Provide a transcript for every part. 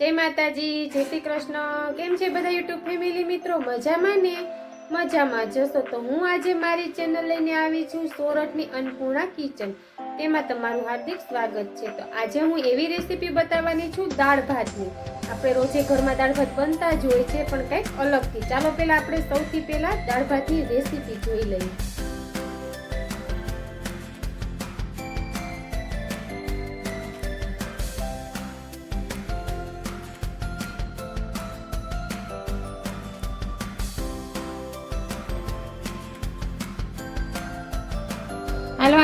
જય માતાજી, જય શ્રી કૃષ્ણ. કેમ છે બધા યુટ્યુબ ફેમિલી મિત્રો? મજામાં ને? મજામાં જશો તો હું આજે મારી ચેનલ લઈને આવી છું સોરઠની અન્નપૂર્ણા કિચન. તેમાં તમારું હાર્દિક સ્વાગત છે. તો આજે હું એવી રેસીપી બતાવવાની છું દાળ ભાતની. આપણે રોજે ઘરમાં દાળ ભાત બનતા જ હોય છે, પણ કંઈક અલગથી. ચાલો પહેલાં આપણે સૌથી પહેલાં દાળ ભાતની રેસીપી જોઈ લઈએ.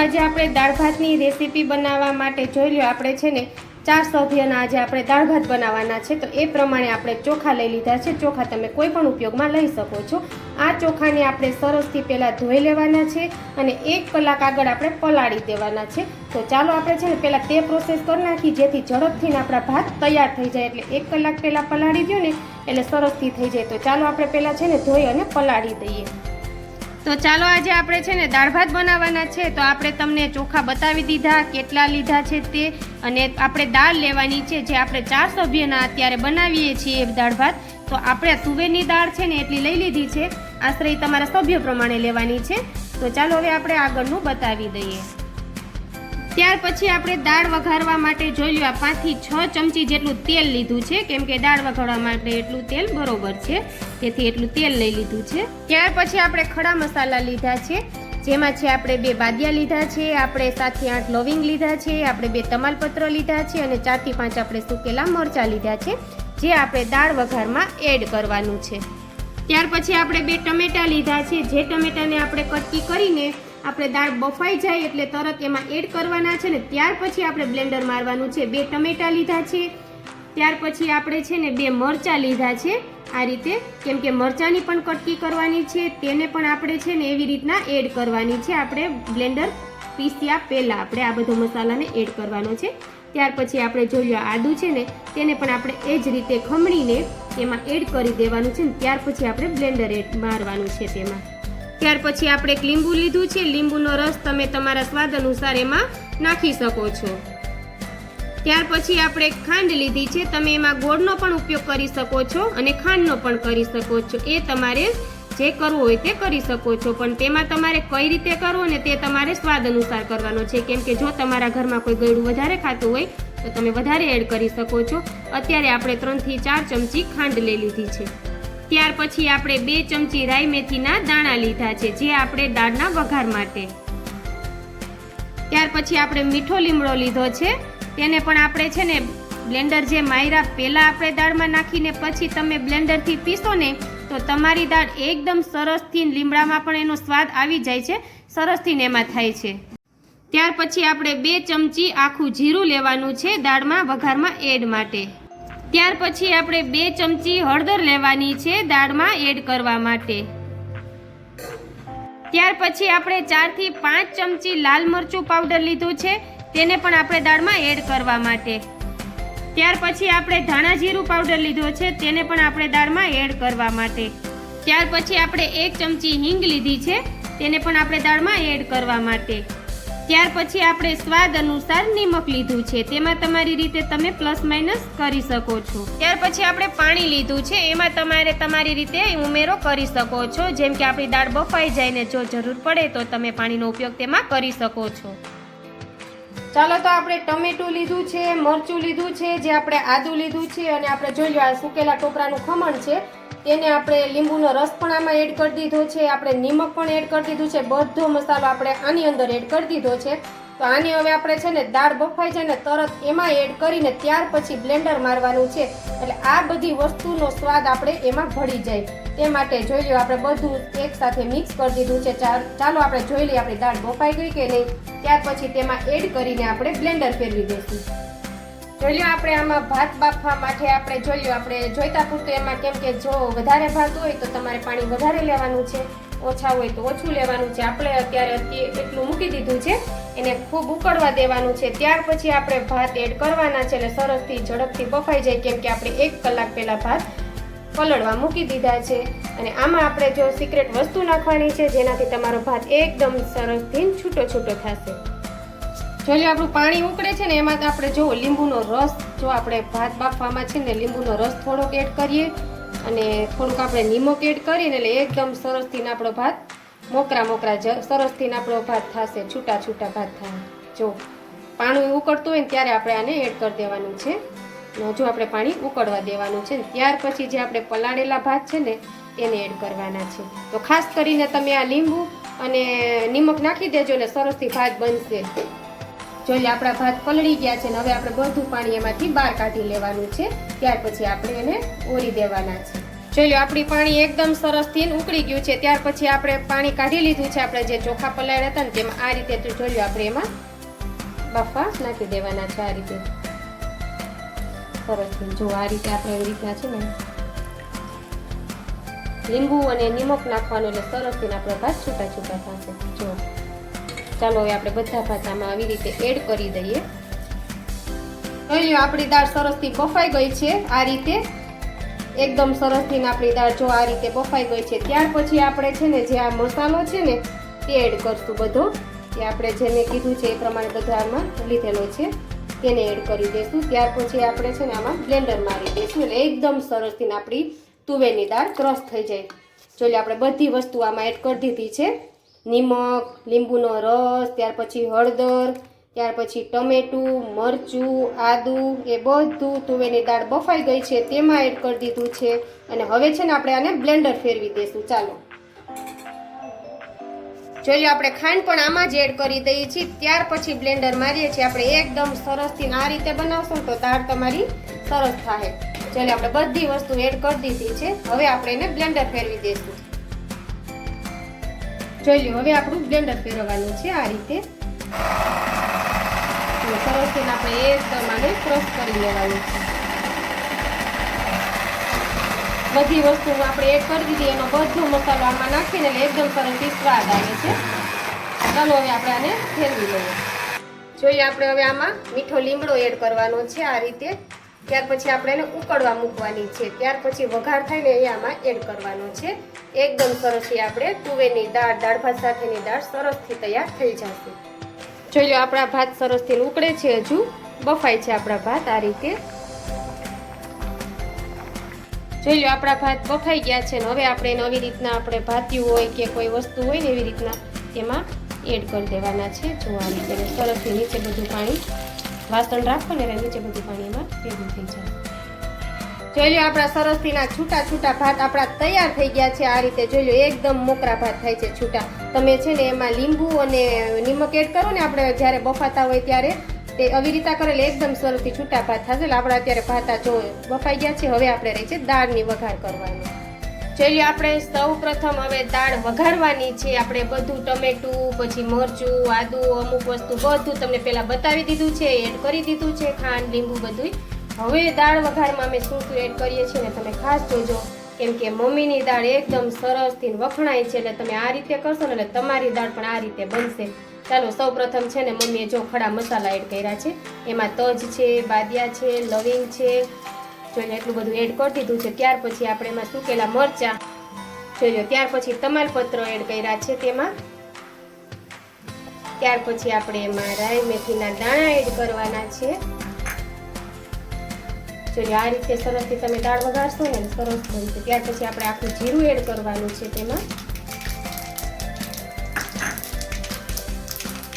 આજે આપણે દાળ ભાતની રેસીપી બનાવવા માટે જોઈ લ્યો, આપણે છે ને ચાર સભ્યના આજે આપણે દાળ ભાત બનાવવાના છે. તો એ પ્રમાણે આપણે ચોખા લઈ લીધા છે. ચોખા તમે કોઈ પણ ઉપયોગમાં લઈ શકો છો. આ ચોખાને આપણે સરસથી પહેલાં ધોઈ લેવાના છે અને એક કલાક આગળ આપણે પલાળી દેવાના છે. તો ચાલો આપણે છે ને પહેલાં તે પ્રોસેસ કરી નાખી, જેથી ઝડપથી આપણા ભાત તૈયાર થઈ જાય. એટલે એક કલાક પહેલાં પલાળી દો ને, એટલે સરસથી થઈ જાય. તો ચાલો આપણે પહેલાં છે ને ધોઈ અને પલાળી દઈએ. તો ચાલો આજે આપણે છે ને દાળ ભાત બનાવવાના છે, તો આપણે તમને ચોખા બતાવી દીધા, કેટલા લીધા છે તે, અને આપણે દાળ લેવાની છે, જે આપણે ચાર સભ્યના અત્યારે બનાવીએ છીએ દાળ ભાત. તો આપણે તુવેરની દાળ છે ને એટલી લઈ લીધી છે. આશરે તમારા સભ્ય પ્રમાણે લેવાની છે. તો ચાલો હવે આપણે આગળનું બતાવી દઈએ. ત્યાર પછી આપણે દાળ વઘારવા માટે જોઈ લો આ પાંચથી છ ચમચી જેટલું તેલ લીધું છે. કેમ કે દાળ વઘારવા માટે એટલું તેલ બરોબર છે. તેથી એટલું તેલ લઈ લીધું છે. ત્યાર પછી આપણે ખડા મસાલા લીધા છે. જેમાં છે આપણે બે બાદિયા લીધા છે, આપણે સાતથી આઠ લવિંગ લીધા છે, આપણે બે તમાલપત્ર લીધા છે અને ચારથી પાંચ આપણે સુકેલા મરચાં લીધા છે, જે આપણે દાળ વઘારમાં એડ કરવાનું છે. ત્યાર પછી આપણે બે ટમેટા લીધા છે. જે ટમેટાને આપણે કટકી કરીને આપણે દાળ બફાઈ જાય એટલે તરત એમાં એડ કરવાના છે ને ત્યાર પછી આપણે બ્લેન્ડર મારવાનું છે. બે ટમેટા લીધા છે. ત્યાર પછી આપણે છે ને બે મરચાં લીધા છે. આ રીતે, કેમ કે મરચાંની પણ કટકી કરવાની છે, તેને પણ આપણે છે ને એવી રીતના એડ કરવાની છે. આપણે બ્લેન્ડર પીસ્યા પહેલાં આપણે આ બધો મસાલાને એડ કરવાનો છે. ત્યાર પછી આપણે જોઈએ આદું છે ને, તેને પણ આપણે એ જ રીતે ખમણીને એમાં એડ કરી દેવાનું છે ને, ત્યાર પછી આપણે બ્લેન્ડર એડ મારવાનું છે તેમાં. ત્યાર પછી આપણે એક લીંબુ લીધું છે. લીંબુનો રસ તમે તમારા સ્વાદ અનુસાર એમાં નાખી શકો છો. ત્યાર પછી આપણે ખાંડ લીધી છે. તમે એમાં ગોળનો પણ ઉપયોગ કરી શકો છો અને ખાંડનો પણ કરી શકો છો. એ તમારે જે કરવું હોય તે કરી શકો છો. પણ તેમાં તમારે કઈ રીતે કરવો ને તે તમારે સ્વાદ અનુસાર કરવાનો છે. કેમ કે જો તમારા ઘરમાં કોઈ ગળ્યું વધારે ખાતું હોય, તો તમે વધારે એડ કરી શકો છો. અત્યારે આપણે ત્રણથી ચાર ચમચી ખાંડ લઈ લીધી છે. ત્યાર પછી આપણે બે ચમચી રાઈ મેથીના દાણા લીધા છે, જે આપણે દાળના વઘાર માટે. ત્યાર પછી આપણે મીઠો લીમડો લીધો છે, તેને પણ આપણે છે ને બ્લેન્ડર જે માયરા પહેલાં આપણે દાળમાં નાખીને પછી તમે બ્લેન્ડરથી પીસો ને, તો તમારી દાળ એકદમ સરસથી લીમડામાં પણ એનો સ્વાદ આવી જાય છે સરસથી એમાં થાય છે. ત્યાર પછી આપણે બે ચમચી આખું જીરું લેવાનું છે દાળમાં વઘારમાં એડ માટે. ત્યાર પછી આપણે બે ચમચી હળદર લેવાની છે દાળમાં એડ કરવા માટે. ત્યાર પછી આપણે ચારથી પાંચ ચમચી લાલ મરચું પાવડર લીધું છે, તેને પણ આપણે દાળમાં એડ કરવા માટે. ત્યાર પછી આપણે ધાણા જીરું પાવડર લીધો છે, તેને પણ આપણે દાળમાં એડ કરવા માટે. ત્યાર પછી આપણે એક ચમચી હિંગ લીધી છે, તેને પણ આપણે દાળમાં એડ કરવા માટે. ત્યાર પછી આપણે સ્વાદ અનુસાર નિમક લીધું છે. તેમાં તમારી રીતે તમે પ્લસ માઇનસ કરી શકો છો. ત્યાર પછી આપણે પાણી લીધું છે. એમાં તમારે તમારી રીતે ઉમેરો કરી શકો છો. જેમ કે આપણી દાળ બફાઈ જાય ને જો જરૂર પડે તો તમે પાણીનો ઉપયોગ તેમાં કરી શકો છો. ચાલો તો આપણે ટમેટું લીધું છે, મરચું લીધું છે, જે આપણે આદુ લીધું છે અને આપણે જોઈ લો આ સુકેલા ટોપરાનું ખમણ છે. તેને આપણે લીંબુનો રસ પણ આમાં એડ કરી દીધો છે, આપણે નિમક પણ એડ કરી દીધું છે, બધો મસાલો આપણે આની અંદર એડ કરી દીધો છે. તો આની હવે આપણે છે ને દાળ બફાઈ છે ને તરત એમાં એડ કરીને ત્યાર પછી બ્લેન્ડર મારવાનું છે. એટલે આ બધી વસ્તુનો સ્વાદ આપણે એમાં ભળી જાય. તે માટે જોઈ લો આપણે બધું એક સાથે મિક્સ કરી દીધું છે. ચાલો આપણે જોઈ લઈએ આપણી દાળ બફાઈ ગઈ કે નહીં? ત્યાર પછી તેમાં એડ કરીને આપણે બ્લેન્ડર ફેરવી દઈશું. જોઈ આપણે આમાં ભાત બાફવા માટે આપણે જોઈ આપણે જોઈતા પૂરતું એમાં કેમ કે જો વધારે ભાત હોય તો તમારે પાણી વધારે લેવાનું છે, ઓછા હોય તો ઓછું લેવાનું છે. આપણે અત્યારે એટલું મૂકી દીધું છે, એને ખૂબ ઉકળવા દેવાનું છે. ત્યાર પછી આપણે ભાત એડ કરવાના છે એટલે સરસથી ઝડપથી બફાઈ જાય કેમ કે આપણે એક કલાક પહેલાં ભાત પલળવા મૂકી દીધા છે. અને આમાં આપણે જો સિક્રેટ વસ્તુ નાખવાની છે, જેનાથી તમારો ભાત એકદમ સરસથી છૂટો છૂટો થશે. જો લ્યો આપણું પાણી ઉકળે છે ને, એમાં આપણે જો લીંબુનો રસ, જો આપણે ભાત બાફવામાં છે ને, લીંબુનો રસ થોડોક એડ કરીએ અને થોડુંક આપણે નિમક એડ કરીને એટલે એકદમ સરસથીને આપણો ભાત મોકરા મોકરા જ સરસથી આપણો ભાત થશે, છૂટા છૂટા ભાત થાય. જો પાણી ઉકળતું હોય ને, ત્યારે આપણે આને એડ કરી દેવાનું છે. હજુ આપણે પાણી ઉકળવા દેવાનું છે ત્યાર પછી જે આપણે પલાળેલા ભાત છે ને, એને એડ કરવાના છે. તો ખાસ કરીને તમે આ લીંબુ અને નિમક નાખી દેજો ને, સરસથી ભાત બનશે. જોઈએ આપણા ભાત પલળી ગયા છે ને હવે આપણે બધું પાણી એમાંથી બહાર કાઢી લેવાનું છે. ત્યાર પછી આપણે એને ઓરી દેવાના છે. જોઈ આપણી પાણી એકદમ સરસથી ઉકળી ગયું છે. ત્યાર પછી આપણે પાણી કાઢી લીધું છે આપણે જે ચોખા પલાળ્યા હતા ને તેમાં આ રીતે લો આપણે એમાં બફા નાખી દેવાના છે આ રીતે. સરસ જો આ રીતે આપણે રીતના છે ને લીંબુ અને નિમક નાખવાનું એટલે સરસથી આપણે ભાત છૂટા છૂટા થશે. જો ચાલો હવે આપણે બધા ભાજામાં આવી રીતે એડ કરી દઈએ. જોઈ આપણી દાળ સરસથી બફાઈ ગઈ છે આ રીતે. એકદમ સરસથી આપણી દાળ જો આ રીતે બફાઈ ગઈ છે, ત્યાર પછી આપણે છે ને જે આ મસાલો છે ને તે એડ કરશું બધો. એ આપણે જેને કીધું છે એ પ્રમાણે બધો આમાં લીધેલો છે, તેને એડ કરી દઈશું. ત્યાર પછી આપણે છે ને આમાં બ્લેન્ડર મારી દઈશું. એટલે એકદમ સરસથી આપણી તુવેરની દાળ ક્રશ થઈ જાય. જો આપણે બધી વસ્તુ આમાં એડ કરી દીધી છે. નિમક, લીંબુનો રસ, ત્યાર પછી હળદર, ત્યાર પછી ટમેટું, મરચું, આદું, એ બધું તુવેરની દાળ બફાઈ ગઈ છે, તેમાં એડ કરી દીધું છે. અને હવે છે ને આપણે આને બ્લેન્ડર ફેરવી દઈશું. ચાલો. જોઈ લો આપણે ખાંડ પણ આમાં જ એડ કરી દઈએ છીએ. ત્યાર પછી બ્લેન્ડર મારીએ છીએ. આપણે એકદમ સરસથી આ રીતે બનાવશો તો દાળ તમારી સરસ થાય ચાલો, આપણે બધી વસ્તુ એડ કરી દીધી છે. હવે આપણે એને બ્લેન્ડર ફેરવી દઈશું. જોઈ લ્યો હવે આપણું બ્લેન્ડર ફેરવવાનું છે આ રીતે. સરસ સરસથી આપણે એકદમ આને ક્રશ કરી લેવાનું છે. બધી વસ્તુ આપણે એડ કરી દીધી. એનો બધો મસાલો આમાં નાખીને એટલે એકદમ સરસ સ્વાદ આવે છે. ચાલો હવે આપણે આને ફેરવી લઈએ. જોઈએ આપણે હવે આમાં મીઠો લીમડો એડ કરવાનો છે આ રીતે. ત્યાર પછી આપણે એને ઉકળવા મૂકવાની છે. ત્યાર પછી વઘાર થાય ને એ આમાં એડ કરવાનો છે. એકદમ સરસથી આપણે તુવેરની દાળ દાળ ભાત સાથેની દાળ સરસથી તૈયાર થઈ જશે. જોઈ લો, આપણા ભાત સરસથી ઉકળે છે હજુ. બફાય છે આપણા ભાત આ રીતે. જોઈ લો, આપણા ભાત બફાઈ ગયા છે ને હવે આપણે નવી રીતના આપણે ભાત્યું હોય કે કોઈ વસ્તુ હોય ને એવી રીતના એમાં એડ કરી દેવાના છે. જો આ રીતે સરસથી નીચે બધું પાણી વાસણ રાખો ને નીચે બધું પાણી એમાં ભેગું થઈ જાય. જોઈ લો આપણા સરસ્તીના છૂટા છૂટા ભાત આપણા તૈયાર થઈ ગયા છે. આ રીતે જોઈ લો એકદમ મોકરા ભાત થાય છે છૂટા. તમે છે ને એમાં લીંબુ અને નિમક એડ કરો ને આપણે જ્યારે બફાતા હોય ત્યારે. તે આવી રીતે કરેલ એકદમ સરસથી છૂટા ભાત થશે. એટલે આપણે અત્યારે ભાતા જો બફાઈ ગયા છે, હવે આપણે રહી છે દાળની વઘાર કરવાની. ચલી આપણે સૌ પ્રથમ હવે દાળ વઘારવાની છે. આપણે બધું ટમેટું, પછી મરચું, આદુ, અમુક વસ્તુ બધું તમને પહેલાં બતાવી દીધું છે, એડ કરી દીધું છે, ખાંડ, લીંબુ બધું હવે દાળ વઘારમાં અમે શું શું એડ કરીએ છીએ ને તમે ખાસ જોજો. કેમ કે મમ્મીની દાળ એકદમ સરસથી વખણાય છે એટલે તમે આ રીતે કરશો ને એટલે તમારી દાળ પણ આ રીતે બનશે. ચાલો, સૌ પ્રથમ છે ને મમ્મીએ જો ખડા મસાલા એડ કર્યા છે. એમાં તજ છે, બાદિયા છે, લવિંગ છે જોઈને એટલું બધું એડ કરી દીધું છે, ત્યાર પછી આપણે એમાં સૂકેલા મરચાં. જોઈ ત્યાર પછી તમાલપત્ર એડ કર્યા છે તેમાં. ત્યાર પછી આપણે એમાં રાઈ મેથીના દાણા એડ કરવાના છે. જોઈ આ રીતે સરસથી તમે દાળ વઘારશો ને, સરસ બનશે. ત્યાર પછી આપણે આખું જીરું એડ કરવાનું છે તેમાં.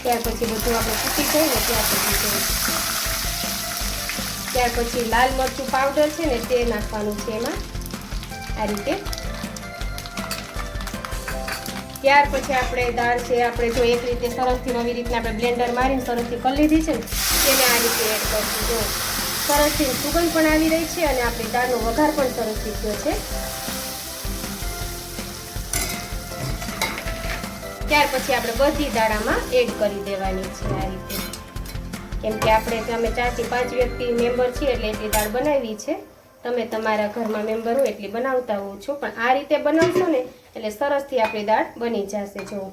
ત્યાર પછી બધું આપણે ફૂટી જાય ને, ત્યાર પછી ત્યાર પછી લાલ મરચું પાવડર છે ને તે નાખવાનું છે એમાં. આ રીતે. ત્યાર પછી આપણે દાળ છે, આપણે જો એક રીતે સરસથી નવી રીતના આપણે બ્લેન્ડર મારીને સરસથી કરી લીધી છે ને, તેને આ રીતે એડ કરશું. જો સરસથી સુગંધ પણ આવી રહી છે અને આપણી દાળનો વઘાર પણ સરસથી થયો છે. ત્યાર પછી આપણે બધી દાળામાં એડ કરી દેવાની છે આ રીતે. કેમ કે આપણે અમે ચારથી પાંચ વ્યક્તિ મેમ્બર છીએ એટલે એટલી દાળ બનાવી છે. તમે તમારા ઘરમાં મેમ્બર હોય એટલી બનાવતા હોવ છો. પણ આ રીતે બનાવશો ને, એટલે સરસથી આપણી દાળ બની જશે, જો.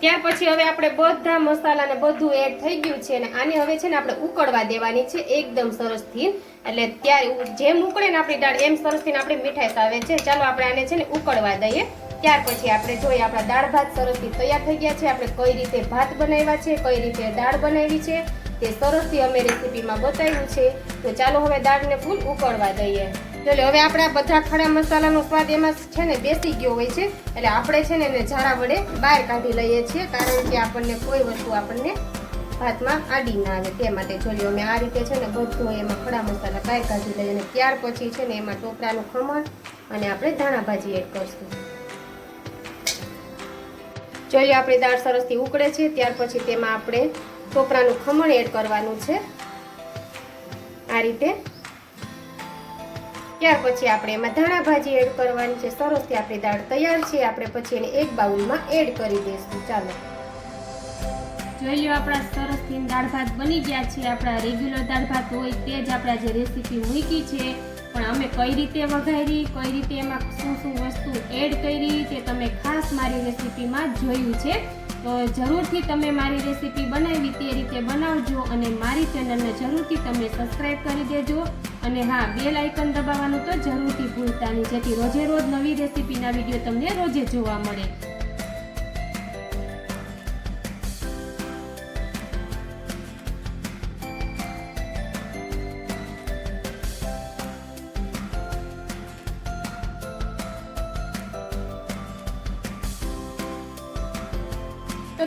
ત્યાર પછી હવે આપણે બધા મસાલા ને બધું એડ થઈ ગયું છે અને આને હવે છે ને આપણે ઉકળવા દેવાની છે એકદમ સરસથી. એટલે ત્યારે જેમ ઉકળે ને આપણી દાળ, એમ સરસથી આપણી મીઠાઈ આવે છે. ચાલો આપણે આને છે ને ઉકળવા દઈએ. ત્યાર પછી આપણે જોઈએ આપણા દાળ ભાત સરસથી તૈયાર થઈ ગયા છે. આપણે કઈ રીતે ભાત બનાવ્યા છે, કઈ રીતે દાળ બનાવી છે, તે સરસથી અમે રેસીપીમાં બતાવ્યું છે. તો ચાલો હવે દાળને ફૂલ ઉકળવા દઈએ. એટલે હવે આપણે બધા ખડા મસાલાનો સ્વાદ એમાં છે ને બેસી ગયો હોય છે. એટલે આપણે છે ને એને ઝાડા વડે બહાર કાઢી લઈએ છીએ, કારણ કે આપણને કોઈ વસ્તુ આપણને ભાતમાં આડી ના આવે. તે માટે જોઈએ અમે આ રીતે છે ને બધું એમાં ખડા મસાલા બહાર કાઢી લઈએ અને ત્યાર પછી છે ને એમાં ટોપરાનું ખમણ અને આપણે ધાણા ભાજી એડ કરશું. જોઈએ આપણી દાળ સરસથી ઉકળે છે, ત્યાર પછી તેમાં આપણે ટોપરાનું ખમણ એડ કરવાનું છે. આ રીતે. ત્યાર પછી આપણે એમાં ધાણા ભાજી એડ કરવાની છે, સરસથી આપણી દાળ તૈયાર છે, આપણે પછી એને એક બાઉલમાં એડ કરી દઈશું. ચાલો. જોઈ લો આપણા સરસથી દાળ ભાત બની ગયા છે, આપણા રેગ્યુલર દાળ ભાત હોય તે જ આપણા જે રેસીપી મૂકી છે. પણ અમે કઈ રીતે વઘારી, કઈ રીતે એમાં શું શું વસ્તુ એડ કરી તે તમે ખાસ મારી રેસીપીમાં જોયું છે. તો જરૂરથી તમે મારી રેસીપી બનાવી તે રીતે બનાવજો અને મારી ચેનલને જરૂરથી તમે સબસ્ક્રાઈબ કરી દેજો. અને હા બેલ આઇકન દબાવવાનું તો જરૂરથી ભૂલતા નહીં, જેથી રોજે રોજ નવી રેસીપીના વીડિયો તમને રોજે જોવા મળે.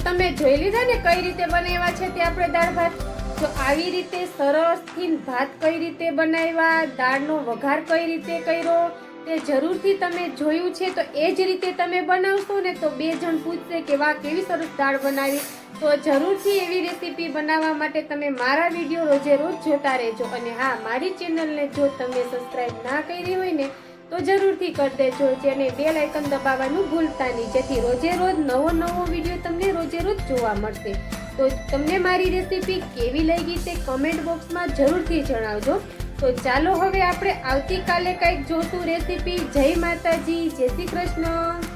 તમે જોઈ લીધા ને કઈ રીતે બનાવ્યા છે તે આપણે દાળ ભાત? તો આવી રીતે સરસથી ભાત કઈ રીતે બનાવ્યા, દાળનો વઘાર કઈ રીતે કર્યો, તે જરૂરથી તમે જોયું છે, તો એ જ રીતે તમે બનાવશો ને તો બે જણ પૂછશે કે વાહ, કેવી સરસ દાળ બનાવી. તો જરૂરથી એવી રેસીપી બનાવવા માટે તમે મારા વીડિયો રોજે રોજ જોતા રહેજો. અને હા, મારી ચેનલને જો તમે સબસ્ક્રાઈબ ના કરી હોય ને તો જરૂરથી કરી દેજો જેને બેલ આઇકન દબાવવાનું ભૂલતા નહીં. જેથી રોજે રોજ નવો નવો વીડિયો તમને રોજે રોજ જોવા મળશે. તો તમને મારી રેસીપી કેવી લાગી તે કમેન્ટ બોક્સમાં જરૂરથી જણાવજો. તો ચાલો હવે આપણે આવતીકાલે કંઈક જોશું રેસીપી. જય માતાજી, જય શ્રી કૃષ્ણ.